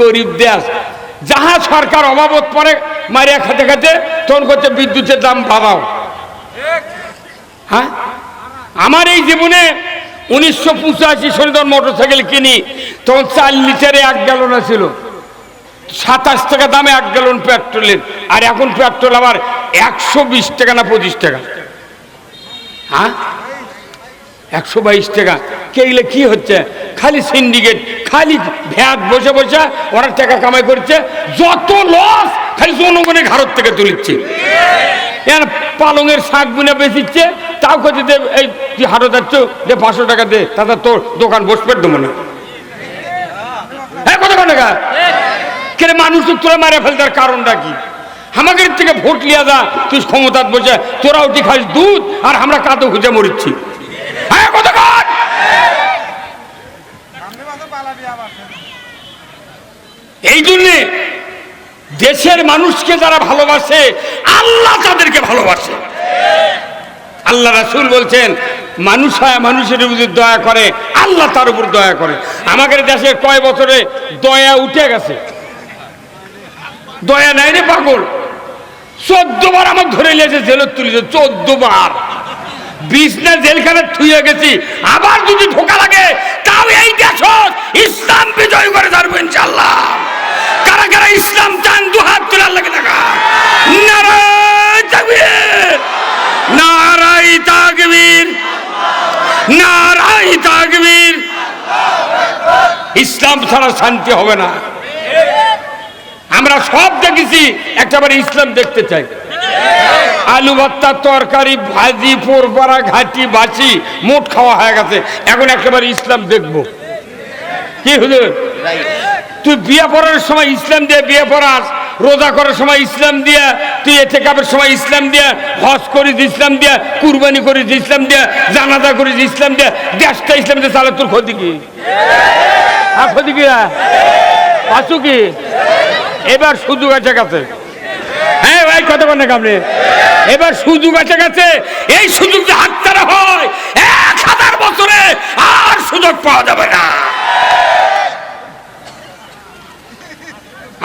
গরিব দেশ। যাহা সরকার অভাবত পরে মারিয়া খেতে খেতে তখন করছে, বিদ্যুতের দাম বাড়াও। হ্যাঁ? আমার এই জীবনে উনিশশো পঁচাশি সনে তখন মোটর সাইকেল কিনি, তখন চার লিটারে এক গ্যালন ছিল সাতাশ টাকা দামে এক গ্যালন পেট্রোলের আর এখন পেট্রোল আবার একশো বিশ টাকা না পঁচিশ টাকা। হ্যাঁ? একশো বাইশ টাকা। কেগলে কি হচ্ছে? খালি সিন্ডিকেট খালি ভ্যাট বসে বসে ওরা টাকা কামাই করছে। যত লস খালি জনগণের ঘাড়ত থেকে তুলিচ্ছে। এর পালংয়ের শাক বুনে বেচিচ্ছে, তাও করছে দে এই তুই হাটে যাচ্ছ দে পাঁচশো টাকা দে, তাতে তোর দোকান বসবে দেবো না হ্যাঁ। কত টাকা কেন মানুষ তোরা মারে ফেলতার কারণটা কি? আমাদের থেকে ভোট লিয়া যা, তুই ক্ষমতাত বসে তোরা উঠি খাস দুধ, আর আমরা কাদো খুঁজে মরিচ্ছি। এই জন্যে দেশের মানুষকে যারা ভালোবাসে, আল্লাহ তাদেরকে ভালোবাসে। আল্লাহ রাসুল বলছেন, মানুষ হয় মানুষের উপর দয়া করে, আল্লাহ তার উপর দয়া করে। আমাদের দেশে কয় বছরে দয়া উঠে গেছে? দয়া নাই রে পাগল। চোদ্দ বার আমার ধরে নিয়েছে জেলত তুলেছে চোদ্দ বার। বিছনা জেলখানে থুয়ে গেছি। আবার যদি ঢোকা লাগে, তাও এই দেশ ইসলাম বিজয় করে ধরবো ইনশাল্লাহ কারা কারা ইসলাম চান দু হাত তোলার লাগে দেখা? নারায় তাকবীর। নারায় তাকবীর। নারায় তাকবীর। ইসলাম ছাড়া শান্তি হবে না। আমরা সব দেখেছি একটাবার ইসলাম দেখতে চাই। আলু ভর্তা তরকারি, ভাজি পোরপাড়া ঘাটি বাছি মোট খাওয়া হয়ে গেছে। এখন একেবারে ইসলাম দেখব। কি হুজুর? তুই বিয়ে পড়ার সময় ইসলাম দিয়ে বিয়ে পড়াস, রোজা করার সময় ইসলাম দিয়া, তুই এতে কাপের সময় ইসলাম দিয়া, হজ করিস ইসলাম দিয়া, কুরবানি করিস ইসলাম দিয়া, জানাজা করিস ইসলাম দিয়া, দেশটা ইসলাম দিয়ে, তাহলে তোর ক্ষতি কি? আর ক্ষতি কি? আছো কি? এবার সুযোগ আছে কাছে। হ্যাঁ? ভাই কত কনে কামড়ে এবার সুযোগ আছে কাছে এই সুযোগ যে হাতছাড়া হয়। এক হাজার বছরে আর সুযোগ পাওয়া যাবে না।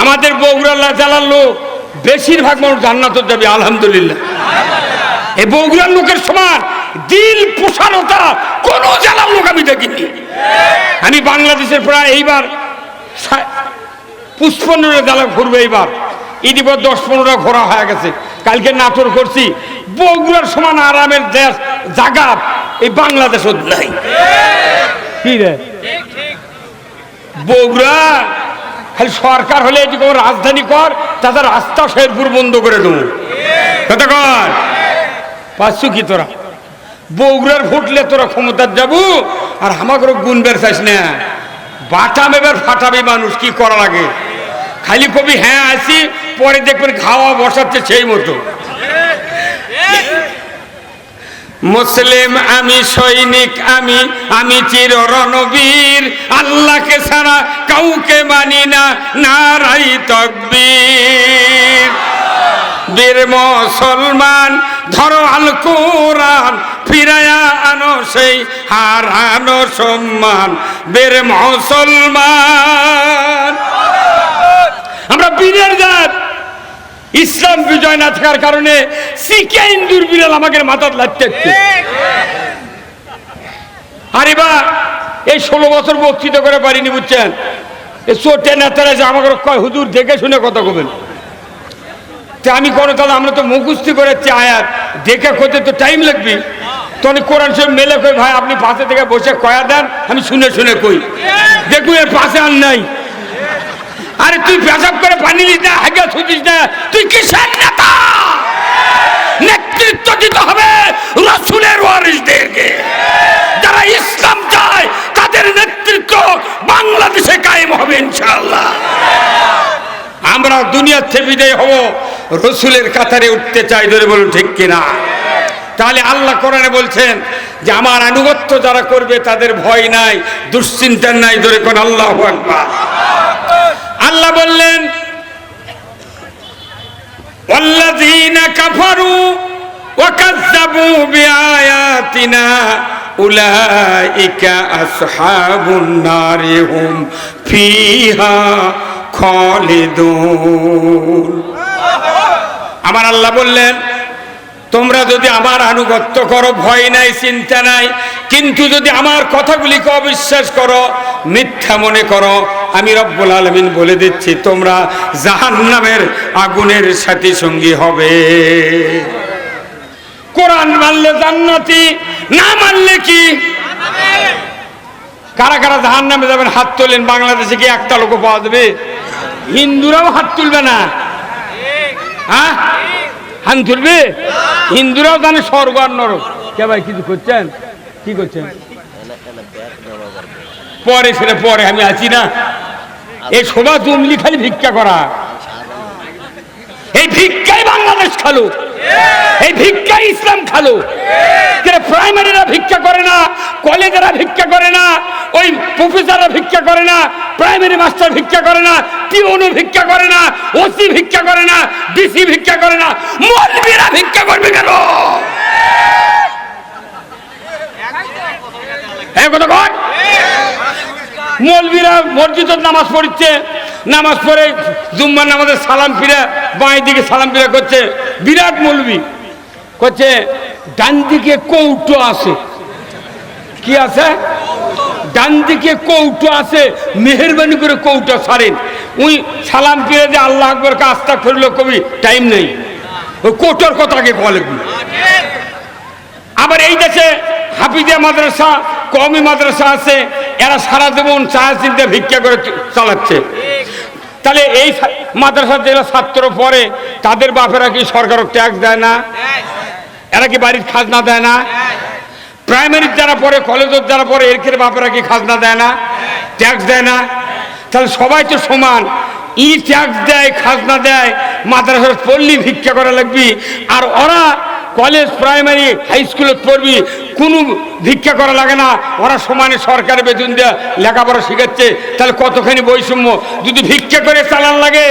আমাদের বগুড়া জেলার লোক বেশিরভাগ মানুষ জান্নাত যাবে আলহামদুলিল্লাহ। এই বগুড়ার লোকের সমান দিল পোষানোতা কোন জেলার লোক আমি দেখিনি। আমি বাংলাদেশের প্রায় এইবার পুষ্পন্নটা জেলা ঘুরবে এইবার। ইতিপর দশ পনেরো ঘোরা হয়ে গেছে। কালকে নাটোর করছি। বগুড়ার সমান আরামের দেশ জায়গা এই বাংলাদেশ নাই কি রে? বগুড়া খালি সরকার হলে এটি কোনো রাজধানী কর তাদের রাস্তা শেরপুর বন্ধ করে দেবো। কত কর। পাচ্ছু কি তোরা? বগুড়ার ফুটলে তোরা ক্ষমতার যাব আর আমাকে গুণ বের চাইস না। বাটাম এবার ফাটাবি মানুষ কি করা লাগে? খালি কবি হ্যাঁ আসি পরে দেখবেন খাওয়া বসাচ্ছে সেই মতো। মুসলিম আমি সৈনিক, আমি আমি চির রণবীর আল্লাহকে ছাড়া কাউকে মানি না, নারাই তকবীর। বীর মুসলমান, ধরো আল কোরআন, ফিরায়া আনো সেই হারানো সম্মান। বীর মুসলমান। আমরা বীরের জাত। ইসলাম বিজয় না থাকার কারণে শিখে ইন্দুর আমাকে মাথার লাগতে আরে বা এই ষোলো বছর বক্তৃতা করে পারিনি, বুঝছেন? চোটে নেতারা যে আমাকে কয় হুজুর দেখে শুনে কথা কবেন। তা আমি কোনো তাহলে আমরা তো মুখুস্তি করেছি আয়াত। দেখে করতে তো টাইম লাগবে। তখন কোরআন সব মেলে কই, ভাই, আপনি পাশে থেকে বসে কয়া দেন, আমি শুনে শুনে কই। দেখুন, এর পাশে আর নাই। আরে তুই পেশাব করে পানি দিস না হাগে ছুটিস না। তুই কিসের নেতা? নেতৃত্ব দিতে হবে রসুলের ওয়ারিসদেরকে। যারা ইসলাম চায়, তাদের নেতৃত্ব বাংলাদেশে কায়েম হবে ইনশাআল্লাহ। আমরা দুনিয়ার থেকে বিদায় হব, রসুলের কাতারে উঠতে চাই ধরে বলুন ঠিক কিনা? তাহলে আল্লাহ কোরআনে বলছেন যে, আমার আনুগত্য যারা করবে, তাদের ভয় নাই, দুশ্চিন্তার নাই, ধরে কোন আল্লাহ আকবার। আল্লাহ বললেন والذين كفروا وكذبوا بآياتنا أولئك أصحاب النار هم فيها খালিদুন আমার আল্লাহ বললেন তোমরা যদি আমার আনুগত্য করো, ভয় নাই, চিন্তা নাই, কিন্তু যদি আমার কথাগুলিকে অবিশ্বাস করো, মিথ্যা মনে করো, আমি রব্বুল আলমিন বলে দিচ্ছি, তোমরা জাহান্নামের আগুনের সাথী সঙ্গী হবে। কোরআন মানলে জান্নাতি, না মানলে কি? কারা কারা জাহান নামে যাবেন, হাত তোলেন, বাংলাদেশে কি একটা লোক পাওয়া যাবে? হিন্দুরাও হাত তুলবে না? হ্যাঁ? হান ধরবে? হিন্দুরাও জানে স্বর্গ আর নরক। কে ভাই, কিছু করছেন? কি করছেন? পরে সেটা পরে আমি আছি না। এই শোভা জমলি খালি ভিক্ষা করা। এই ভিক্ষাই বাংলাদেশ খালো এই ভিক্ষা ইসলাম খালো। প্রাইমারিরা ভিক্ষা করে না কলেজেরা ভিক্ষা করে না ওই প্রফেসররা ভিক্ষা করে না প্রাইমারি মাস্টার ভিক্ষা করে না টিউনও ভিক্ষা করে না ওসি ভিক্ষা করে না ডিসি ভিক্ষা করে না মলবিরা ভিক্ষা করবে কেন? হ্যাঁ কথা কয় মৌলবীরা মসজিদের নামাজ পড়ছে নামাজ পড়ে জুম্মার নামাজের সালাম ফিরে বাঁই দিকে সালাম ফিরে করছে, বিরাট মৌলবী। করছে, ডান দিকে কৌটো আছে। কি আছে? ডান দিকে কৌটো আছে, মেহরবানি করে কৌটো সারেন উই সালাম ফিরে যে আল্লাহ আকবর কাজটা করল কবি, টাইম নেই। ওই কৌটোর কথা আগে কলে আবার এই দেশে হাফিজিয়া মাদ্রাসা কমি মাদ্রাসা আছে, এরা সারা জীবন চায়া চিনতে ভিক্ষা করে চালাচ্ছে। তাহলে এই মাদ্রাসা যারা ছাত্র পড়ে, তাদের বাপেরা কি সরকার ট্যাক্স দেয় না? এরা কি বাড়ির খাজনা দেয় না? প্রাইমারি যারা পড়ে, কলেজের যারা পড়ে, এর ক্ষেত্রে বাপেরা কি খাজনা দেয় না? ট্যাক্স দেয় না? তাহলে সবাই তো সমান। ই ট্যাক্স দেয়, খাজনা দেয়, মাদ্রাসার পড়লি ভিক্ষা করা লাগবি। আর ওরা কলেজ, প্রাইমারি, হাই স্কুলে পড়বি, কোনো ভিক্ষা করা লাগে না। ওরা সমানে সরকারি বেতন দেওয়া লেখাপড়া শিখাচ্ছে। তাহলে কতখানি বৈষম্য? যদি ভিক্ষা করে চালান লাগে,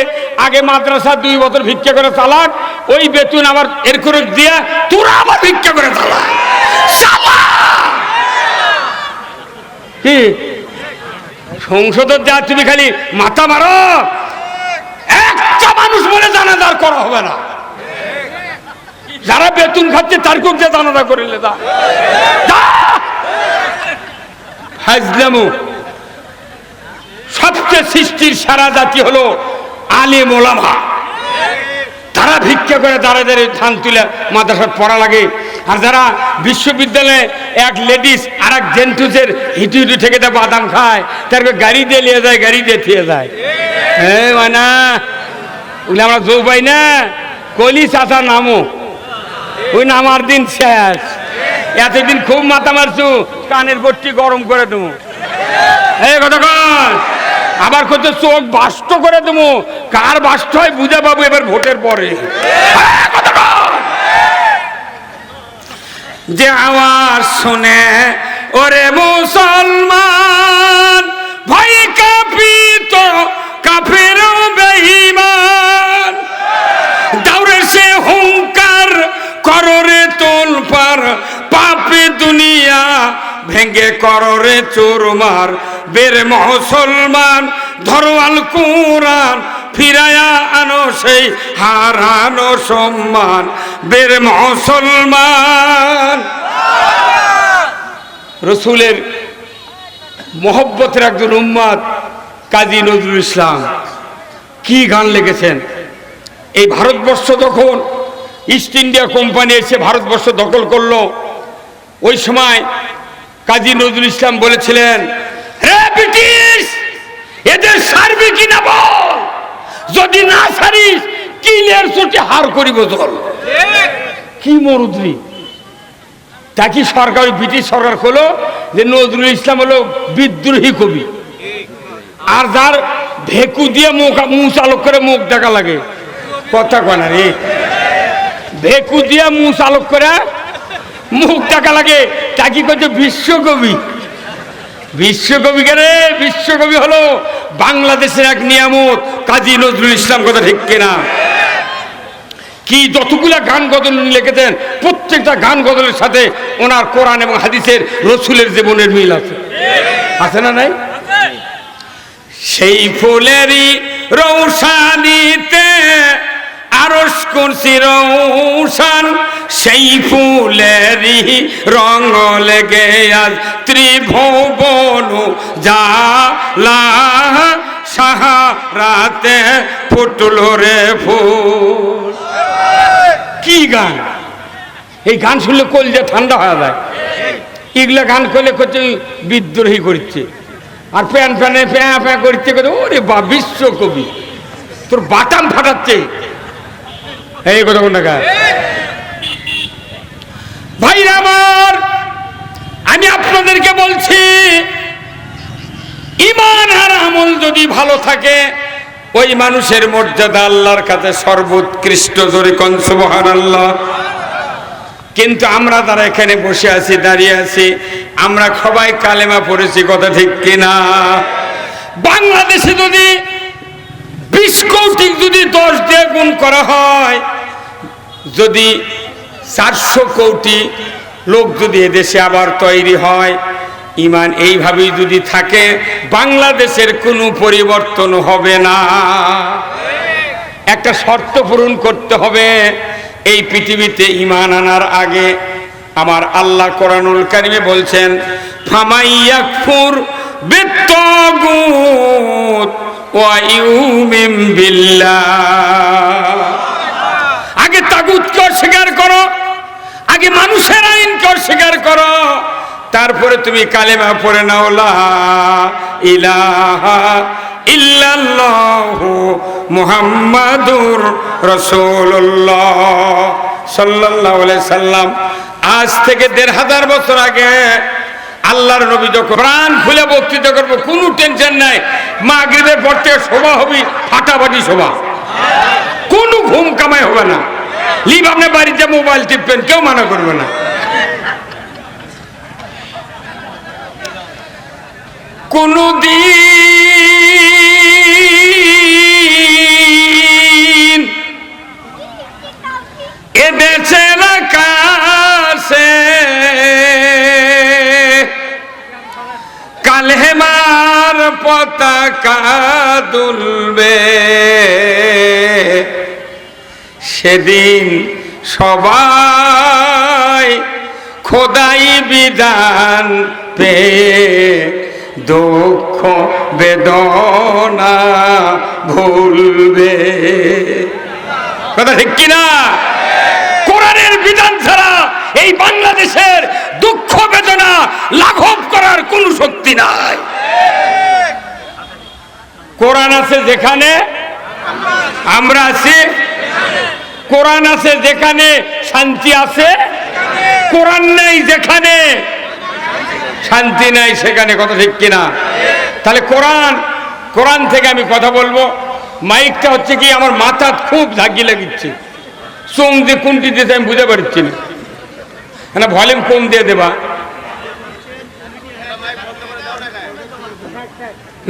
আগে মাদ্রাসা দুই বছর ভিক্ষা করে চালাক, ওই বেতন আবার এর করে দিয়া তোরা আবার ভিক্ষা করে চালা! কি? সংসদের যা তুমি খালি মাথা মারো, একটা মানুষ বলে জানাজার করা হবে না। যারা বেতন খাচ্ছে, তার খুব যে করে লেদা হাজলামু, সবচেয়ে সৃষ্টির সারা জাতি হলো আলিম ওলামা। তারা ভিক্ষা করে দাঁড়িয়ে দাঁড়িয়ে ধান তুলে মাদ্রাসার পড়া লাগে। আর যারা বিশ্ববিদ্যালয়ে এক লেডিস আর এক জেন্টুসের হিটু হিটু থেকে বাদাম খায়, তারপর গাড়ি দিয়ে নিয়ে যায়, গাড়ি দিয়ে থিয়ে যায়। হ্যাঁ মানা, ওগুলো আমরা জৌ পাই না কলি চাচা নামো ওই নামার দিন শেষ। এতদিন খুব মাথা মারছু, কানের বট্টি গরম করে দেবো। এই কতক্ষণ আবার কত চোখ বাষ্ট করে দেবো। কার বাষ্ট হয় বুঝে পাবো এবার ভোটের পরে। যে আওয়াজ শুনে, ওরে মুসলমান, ভয় কাপিত কাফের বেঈমান। কররে তোল পার, পাপে দুনিয়া ভেঙ্গে কররে চোরমার বের মুসলমান ধরো আল কুরআন ফিরায়া আনো সেই হারানো সম্মান। বের মুসলমান। রসুলের মহব্বতের একজন উম্মাদ কাজী নজরুল ইসলাম, কি গান লিখেছেন? এই ভারতবর্ষ যখন ইস্ট ইন্ডিয়া কোম্পানি এসে ভারতবর্ষ দখল করল। ওই সময় কাজী নজরুল ইসলাম বলেছিলেন রে ব্রিটিশ, এদের সারবি কিনা বল? যদি না সারিস, কিলের চোটে হার করিব দল কি মরুদ্রি? তা কি সরকার, ব্রিটিশ সরকার হলো যে নজরুল ইসলাম হলো বিদ্রোহী কবি। আর যার ভেকু দিয়ে মুখ মুখ চালক করে মুখ দেখা লাগে। কথা কনা ভেকু দিয়ে মুখ মুখ দেখা লাগে। তা কি করছে বিশ্বকবি বিশ্বকবি বিশ্বকবি হলো বাংলাদেশের এক নিয়ামত। কাজী নজরুল ইসলাম কথা ঠিক কিনা? কি যতগুলা গান গজল লিখেছেন, প্রত্যেকটা গান গজলের সাথে ওনার কোরআন এবং হাদিসের রসুলের জীবনের মিল আছে। আছে না নাই? সেই ফুলেরই রৌশানিতে আরস করছি রৌশান, সেই ফুলেরই রঙ লেগে আজ ত্রিভুবন জালা সাহারাতে ফুটল রে ফুল। কি গান? এই গান শুনলে কল যে ঠান্ডা হয়ে যায়। এগুলা গান করলে করছে বিদ্রোহী করছে। আর প্যান প্যানে প্যাঁ প্যাঁ করছে ওরে বা বিশ্বকবি। তোর বাটাম ফাটাচ্ছে। এই কথা কোন টাকা ভাইরা আমার, আমি আপনাদেরকে বলছি ইমান আর আমল যদি ভালো থাকে, ওই মানুষের মর্যাদা আল্লাহর কাছে সর্বোৎকৃষ্ট আল্লাহ কিন্তু আমরা তারা এখানে বসে আছি, দাঁড়িয়ে আছি, আমরা সবাই কালেমা পড়েছি, কথা ঠিক কিনা? বাংলাদেশে যদি বিশ কোটি যদি দশ দিয়ে গুণ করা হয় যদি চারশো কোটি লোক যদি এদেশে আবার তৈরি হয়, ইমান এইভাবেই যদি থাকে, বাংলাদেশের কোনো পরিবর্তন হবে না। একটা শর্ত পূরণ করতে হবে, এই পৃথিবীতে ইমান আনার আগে আমার আল্লাহ কোরআনুল কারিমে বলছেন ফামাইয়াকফুর বিত্তাগুত ওয়া ইউমিন বিল্লাহ। আগে তাগুতকে অস্বীকার করো, আগে মানুষের আইনকে অস্বীকার করো। তারপরে তুমি কালেমা পড়ে নাও ইলাহা ইল্লাল্লাহু মুহাম্মাদুর সাল্লাম। আজ থেকে দেড় হাজার বছর আগে আল্লাহর নবী যখন প্রাণ খুলে বক্তৃতা করব, কোনো টেনশন নাই, মাগরিবের পর থেকে শোভা হবি ফাটাফাটি শোভা। কোনো ঘুম কামাই হবে না। লিভ আপনি বাড়িতে মোবাইল টিপবেন, কেউ মানা করবে না। কোনো দিন এদেশের আকাশে কালেমার পতাকা দুলবে। সেদিন সবাই খোদাই বিধান পে দুঃখ বেদনা ভুলবে। কথা ঠিক কিনা? কোরআনের বিধান ছাড়া এই বাংলাদেশের দুঃখ বেদনা লাঘব করার কোনো শক্তি নাই। কোরআন আছে যেখানে আমরা আছি কোরআন আছে যেখানে শান্তি আছে, কোরআন নাই যেখানে শান্তি নাই সেখানে, কথা ঠিক কিনা? তাহলে কোরআন কোরআন থেকে আমি কথা বলব। মাইকটা হচ্ছে কি, আমার মাথা খুব ঝাঁকি লাগিচ্ছে। চোং দিয়ে কোনটি দিতে আমি বুঝতে পারছি না। না ভলিউম কম দিয়ে দেবা?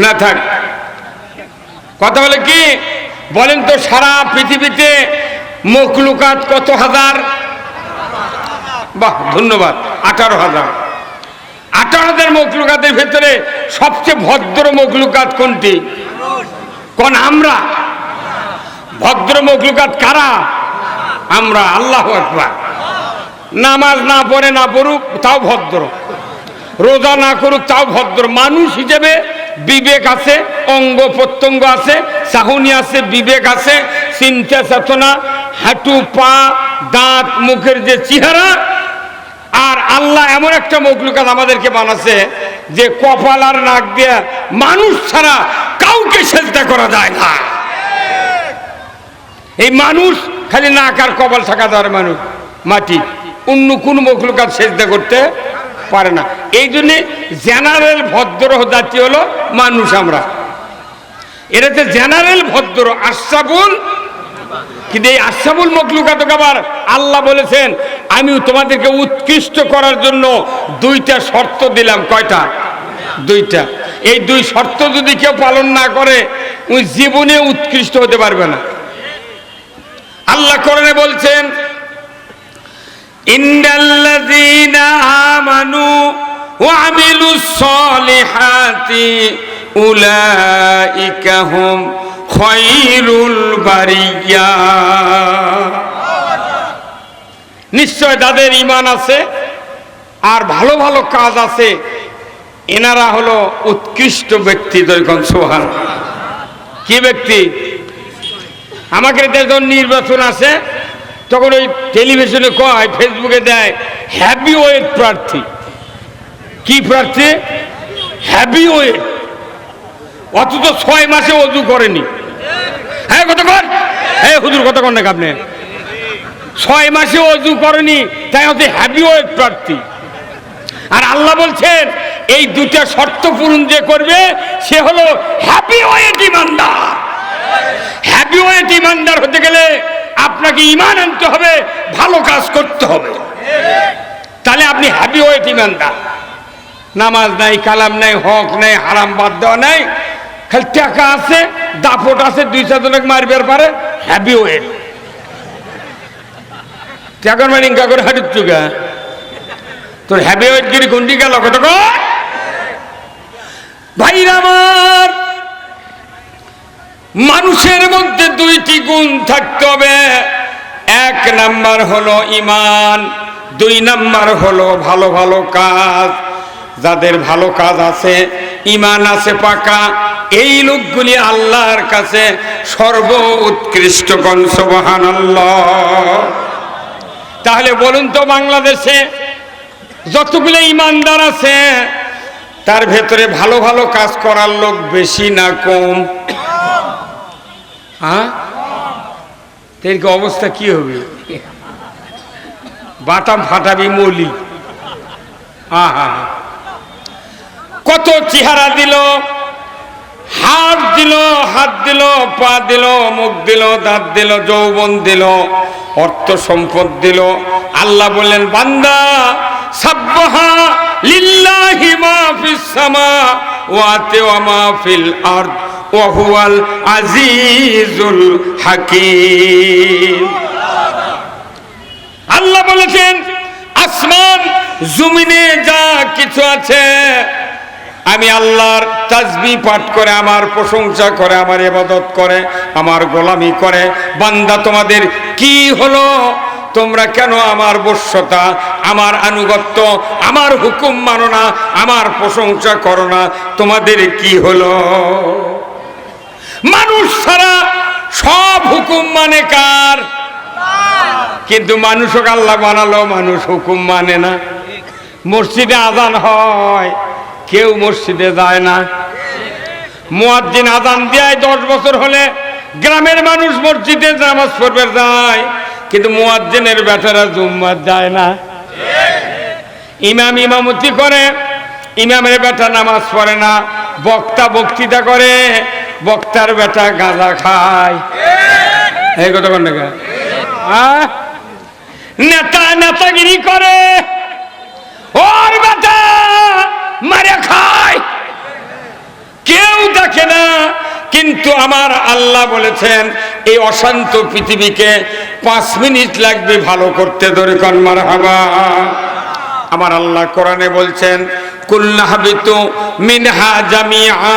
না থাক। কথা বলে কি, বলেন তো সারা পৃথিবীতে মখলুকাত কত হাজার? বাহ, ধন্যবাদ, আঠারো হাজার। আঠারো হাজার মখলুকাতের ভেতরে সবচেয়ে ভদ্র মখলুকাত কোনটি? কোন আমরা? ভদ্র মখলুকাত কারা? আমরা, আল্লাহ একবার নামাজ না পড়ে না পড়ুক, তাও ভদ্র। রোজা না করুক, তাও ভদ্র। মানুষ হিসেবে বিবেক আছে, অঙ্গ প্রত্যঙ্গ আছে, চাহনি আছে, বিবেক আছে চিন্তা চেতনা হাঁটু, পা, দাঁত, মুখের যে চেহারা, আর আল্লাহ এমন একটা মকলুকাত আমাদেরকে বানাছে যে কপাল আর নাক দিয়ে মানুষ ছাড়া কাউকে সেজদা করা যায় না। এই মানুষ খালি নাক আর কপাল থাকা দেওয়ার মানুষ, মাটি। অন্য কোন মখলুকাত সেজদা করতে পারে না। এই জন্যে জেনারেল ভদ্র জাতি হলো মানুষ আমরা। এটাতে জেনারেল ভদ্র আশাবুল কিন্তু এই আশাবুল মখলুকাত আবার আল্লাহ বলেছেন, আমি তোমাদেরকে উৎকৃষ্ট করার জন্য দুইটা শর্ত দিলাম। কয়টা? দুইটা। এই দুই শর্ত যদি কেউ পালন না করে ওই জীবনে উৎকৃষ্ট হতে পারবে না। আল্লাহ কোরআনে বলছেন ইন্দাল্লাযীনা আমানু খৈরুল বারিয়া। নিশ্চয় তাদের ইমান আছে, আর ভালো ভালো কাজ আছে। এনারা হলো উৎকৃষ্ট ব্যক্তি দৈকন সোহান। কি ব্যক্তি? আমাকে যখন নির্বাচন আসে তখন ওই টেলিভিশনে কয়, ফেসবুকে দেয় হ্যাপি ওয়েট প্রার্থী। কি প্রার্থী? হ্যাপি ওয়েট অথচ ছয় মাসে অজু করেনি। হ্যাঁ কতক্ষণ হ্যাঁ হুজুর কতক্ষণ নাকি আপনি? ছয় মাসে অজু করেনি, তাই হচ্ছে হ্যাপি ওয়েট প্রার্থী। আর আল্লাহ বলছেন, এই দুটা শর্ত পূরণ যে করবে, সে হলো হ্যাপি ওয়েট ইমানদার। হ্যাপি ওয়েট ইমানদার হতে গেলে আপনাকে ইমান আনতে হবে, ভালো কাজ করতে হবে। তাহলে আপনি হ্যাপি ওয়েট ইমানদার। নামাজ নাই, কালাম নাই, হক নাই, হারাম বাদ দেওয়া নাই খালি টাকা আছে, দাপট আছে, দুই চারজনকে মারবার পারে হ্যাপি ওয়েট টাকার মানে ইনকা করে হাঁটুর চুগা তোর হ্যাপি ওয়েট গিরি কোনটি গেল, কত ভাইরা আমার, মানুষের মধ্যে দুইটি গুণ থাকতে হবে। এক নাম্বার হলো ইমান, দুই নাম্বার হলো ভালো ভালো কাজ। যাদের ভালো কাজ আছে ইমান আছে পাকা। এই লোকগুলি আল্লাহর কাছে সর্ব উৎকৃষ্ট কনসবহান তাহলে বলুন তো বাংলাদেশে যতগুলো ইমানদার আছে, তার ভেতরে ভালো ভালো কাজ করার লোক বেশি না কম? হ্যাঁ অবস্থা কি হবে? বাটাম ফাটাবি মলি আহা কত চেহারা দিল? হাত দিল হাত দিল, পা দিল, মুখ দিল, দাঁত দিল, যৌবন দিল, অর্থ সম্পদ দিল। আল্লাহ বললেন, বান্দা, সাব্বাহা লিল্লাহি মা ফিস সামা ওয়াতে ওয়া মা ফিল আরদ ওয়া হুয়াল আজিজুল হাকীম। আল্লাহ বলেছেন, আসমান, জমিনে যা কিছু আছে আমি আল্লাহর তাজবি পাঠ করে, আমার প্রশংসা করে, আমার এবাদত করে, আমার গোলামি করে। বান্দা, তোমাদের কি হলো? তোমরা কেন আমার বশ্যতা, আমার আনুগত্য, আমার হুকুম মানো না, আমার প্রশংসা করো না? তোমাদের কি হলো? মানুষ ছাড়া সব হুকুম মানে কার? কিন্তু মানুষকে আল্লাহ বানালো, মানুষ হুকুম মানে না। মসজিদে আজান হয়। কেউ মসজিদে যায় না। মুয়াজ্জিন আজান দেয় দশ বছর হলে গ্রামের মানুষ মসজিদে নামাজ পড়বে যায়, কিন্তু মুয়াজ্জিনের বেটারা জুম্মার যায় না। ইমাম ইমামতি করে, ইমামের বেটা নামাজ পড়ে না, বক্তা বক্তৃতা করে, বক্তার বেটা গাঁজা খায়? নেতা নেতাগিরি করে। ওর বেটা মারে খায়। কেউ দেখে না, কিন্তু আমার আল্লাহ বলেছেন, এই অশান্ত পৃথিবীকে পাঁচ মিনিট লাগবে ভালো করতে। ধরে কনমার হাবা আমার আল্লাহ কোরআনে বলছেন কুল্লাহাবিত মিনহা জামিআ।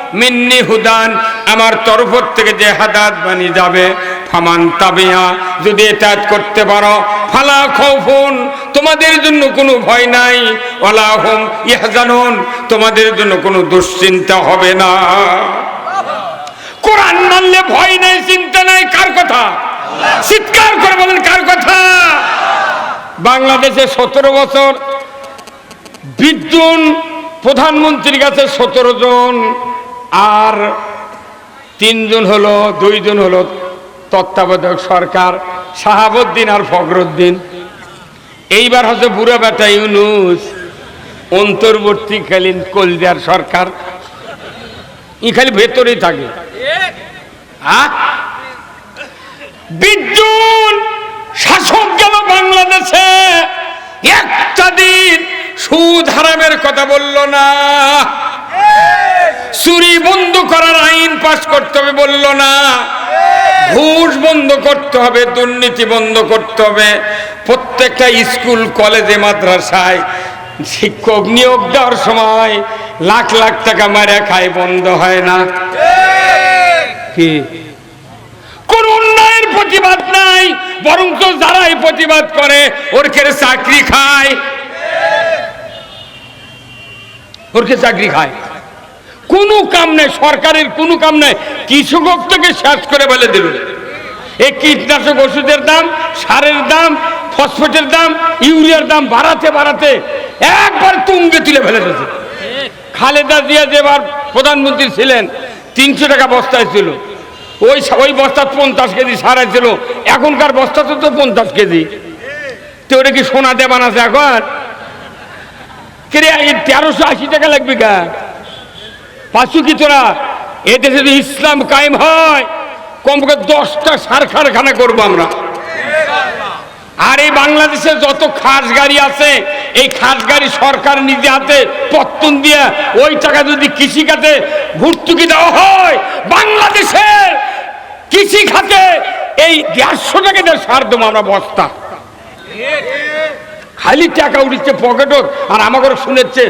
মিন্নি হুদান, আমার তরফ থেকে যে হাদাত বানি যাবে, ফামান তাবিয়া, যদি এটা করতে পারো, ফালা খৌফুন তোমাদের জন্য কোনো ভয় নাই ওলা হুম ইহজানুন, তোমাদের জন্য কোনো দুশ্চিন্তা হবে না। কোরআন মানলে ভয় নেই, চিন্তা নাই, কার কথা? চিৎকার করে বলেন, কার কথা? বাংলাদেশে সতেরো বছর, বিদ্যুন প্রধানমন্ত্রীর কাছে সতেরো জন আর তিনজন হলো, দুইজন হলো তত্ত্বাবধায়ক সরকার, শাহাবুদ্দিন আর ফখরুদ্দিন। এইবার হচ্ছে বুড়া বেটা ইউনুস, অন্তর্বর্তীকালীন কলজার সরকার। ই খালি ভেতরেই থাকে। শাসক গেল বাংলাদেশে একটা দিন সুদ হারামের কথা বলল না। চুরি বন্ধ করার আইন পাশ করতে হবে বলল না। ঘুষ বন্ধ করতে হবে, দুর্নীতি বন্ধ করতে হবে। প্রত্যেকটা স্কুল, কলেজে, মাদ্রাসায় শিক্ষক নিয়োগ দেওয়ার সময় লাখ লাখ টাকা মারা খায়, বন্ধ হয় না। কি? কোন অন্যায়ের প্রতিবাদ নাই বরং তো যারাই প্রতিবাদ করে ওর খেয়ে চাকরি খায়। ওর খেয়ে চাকরি খায়। কোনো কাম নেই, সরকারের কোনো কাম নেই। কৃষক থেকে শেষ করে বলে দিল। এই কীটনাশক ওষুধের দাম, সারের দাম, ফসফেটের দাম, ইউরিয়ার দাম বাড়াতে বাড়াতে একবার তুঙ্গে তুলে ফেলে দিয়েছে। খালেদা জিয়া যেবার প্রধানমন্ত্রী ছিলেন, তিনশো টাকা বস্তায় ছিল। ওই ওই বস্তা পঞ্চাশ কেজি সারা ছিল এখনকার বস্তা তো পঞ্চাশ কেজি। তো ওটা কি সোনা দেবান আছে এখন? তেরোশো আশি টাকা লাগবে গা পাঁচু কি তোরা? এদেশে যদি ইসলাম কায়েম হয়, কমপক্ষে দশটা সার কারখানা করব আমরা। আর এই বাংলাদেশে যত খাস গাড়ি আছে, এই খাস গাড়ি সরকার নিজে হাতে পত্তন দিয়ে ওই টাকা যদি কৃষি খাতে ভর্তুকি দেওয়া হয় বাংলাদেশের কৃষি খাতে এই দেড়শো টাকা দিয়ে সার দেবো আমরা বস্তা। খালি টাকা উঠেছে পকেটত, আর আমাকে শুনেছে